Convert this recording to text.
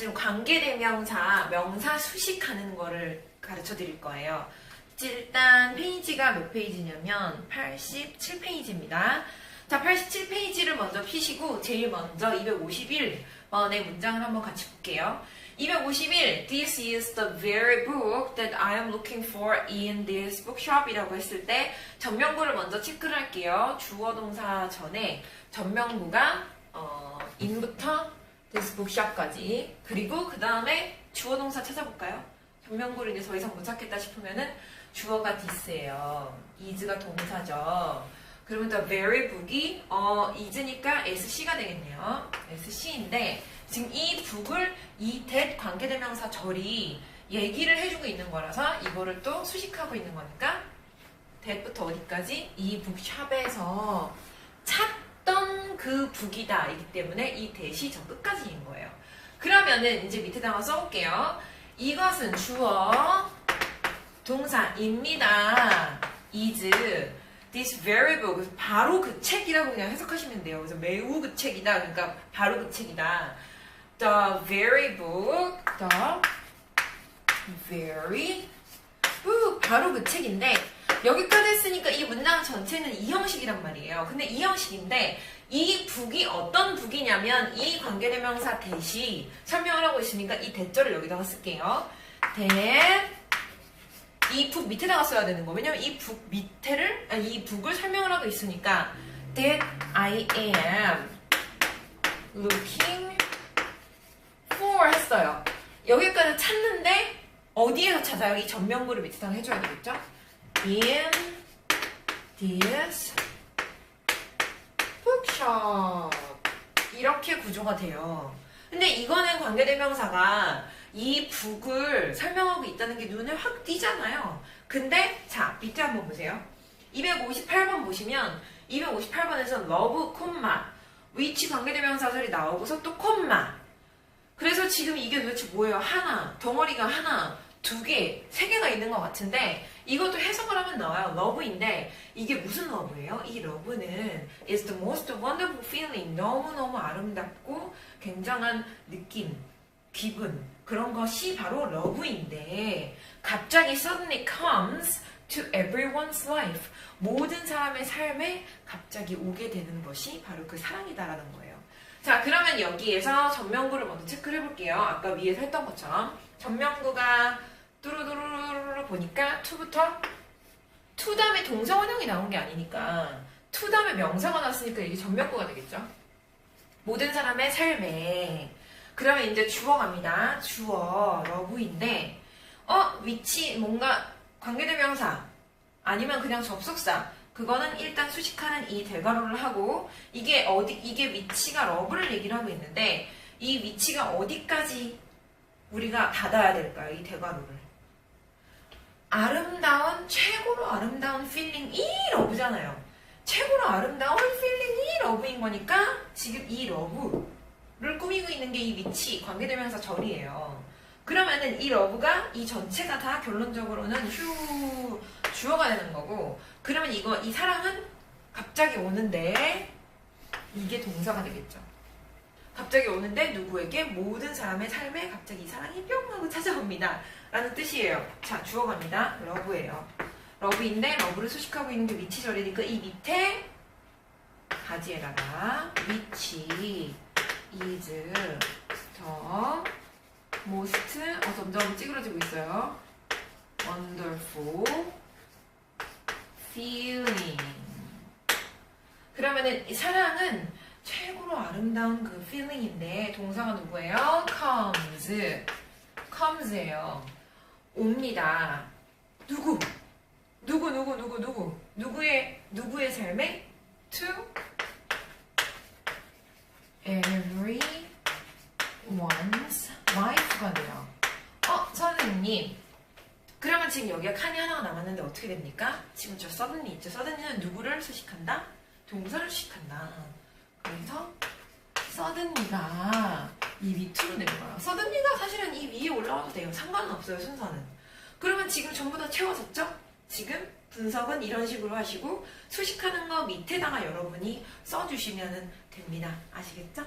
지금 관계대명사, 명사 수식하는 거를 가르쳐 드릴 거예요. 일단 페이지가 몇 페이지냐면 87페이지입니다. 자, 87페이지를 먼저 피시고 제일 먼저 251번의 문장을 한번 같이 볼게요. 251 This is the very book that I am looking for in this bookshop 이라고 했을 때 전명구를 먼저 체크를 할게요. 주어 동사 전에 전명구가 어, in부터 bookshop까지 그리고 그 다음에 주어 동사 찾아볼까요? 전명구를 이제 더 이상 못 찾겠다 싶으면은 주어가 this예요. is가 동사죠. 그러면 the very book이 어 is니까 sc가 되겠네요. sc인데 지금 이 북을 이 that 관계대명사 절이 얘기를 해주고 있는 거라서 이거를 또 수식하고 있는 거니까 that부터 어디까지 이 북샵에서 찾던 그 북이다 이기 때문에 이 that이 저 끝까지인 거예요. 그러면은 이제 밑에다가 써볼게요. 이것은 주어 동사입니다. is this book 바로 그 책이라고 그냥 해석하시면 돼요. 그래서 매우 그 책이다. 그러니까 바로 그 책이다. The book, the very book 바로 그 책인데 여기까지 했으니까 이 문장 전체는 이 형식이란 말이에요. 근데 이 형식인데 이 북이 어떤 북이냐면 이 관계대명사 대시 설명을 하고 있으니까 이 대절을 여기다가 쓸게요. 대 이 북 밑에다가 써야 되는 거. 왜냐면 이 북 밑에를, 아니, 이 북을 설명을 하고 있으니까 that I am looking for 했어요. 여기까지 찾는데 어디에서 찾아요? 이 전명구를 밑에다가 해줘야 되겠죠? In this bookshop 이렇게 구조가 돼요. 근데 이거는 관계대명사가 이 북을 설명하고 있다는 게 눈에 확 띄잖아요. 근데 자 밑에 한번 보세요. 258번 보시면 258번에서 love, 콤마 위치 관계대명사절이 나오고서 또 콤마 그래서 지금 이게 도대체 뭐예요? 하나, 덩어리가 하나, 두 개, 세 개가 있는 것 같은데 이것도 해석을 하면 나와요. 러브인데 이게 무슨 러브예요? 이 러브는 is the most wonderful feeling. 너무너무 아름답고 굉장한 느낌, 기분 그런 것이 바로 러브인데 갑자기 suddenly comes to everyone's life. 모든 사람의 삶에 갑자기 오게 되는 것이 바로 그 사랑이다라는 거예요. 자, 그러면 여기에서 전명구를 먼저 체크를 해볼게요. 아까 위에서 했던 것처럼. 전명구가 뚜루뚜루루루 보니까 to부터 to 다음에 동사 원형이 나온 게 아니니까 to 다음에 명사가 나왔으니까 이게 전명구가 되겠죠. 모든 사람의 삶에 그러면 이제 주어 갑니다. 주어 러브인데 어 위치 뭔가 관계대명사 아니면 그냥 접속사 그거는 일단 수식하는 이 대괄호를 하고 이게 어디 이게 위치가 러브를 얘기를 하고 있는데 이 위치가 어디까지 우리가 닫아야 될까요? 이 대괄호를 아름다운 최고로 아름다운 필링 이 러브잖아요. 최고로 아름다운 필링 이 러브인 거니까 지금 이 러브를 꾸미고 있는 게 이 위치 관계대명사 절이에요. 그러면은 이 러브가 이 전체가 다 결론적으로는 휴 주어가 되는 거고 그러면 이거 이 사랑은 갑자기 오는데 이게 동사가 되겠죠. 갑자기 오는데 누구에게 모든 사람의 삶에 갑자기 이 사랑이 뿅 하고 찾아옵니다. 라는 뜻이에요. 자, 주어 갑니다. 러브예요. 러브인데 러브를 수식하고 있는 게 위치절이니까 이 밑에 가지에다가 위치 is 더 most 어, 점점 찌그러지고 있어요. wonderful feeling. 그러면은 이 사랑은 아름다운 그 feeling인데 동사가 누구예요? comes. comes예요. 옵니다. 누구? 누구 누구 누구 누구 누구의 누구의 삶에 to everyone's life가 돼요. 어 선생님 그러면 지금 여기가 칸이 하나가 남았는데 어떻게 됩니까? 지금 저 서든니 있죠. 서든니는 누구를 수식한다? 동사를 수식한다. 서든니가 이 밑으로 내려가요. 서든니가 사실은 이 위에 올라와도 돼요. 상관은 없어요, 순서는. 그러면 지금 전부 다 채워졌죠? 지금 분석은 이런 식으로 하시고 수식하는 거 밑에다가 여러분이 써주시면 됩니다. 아시겠죠?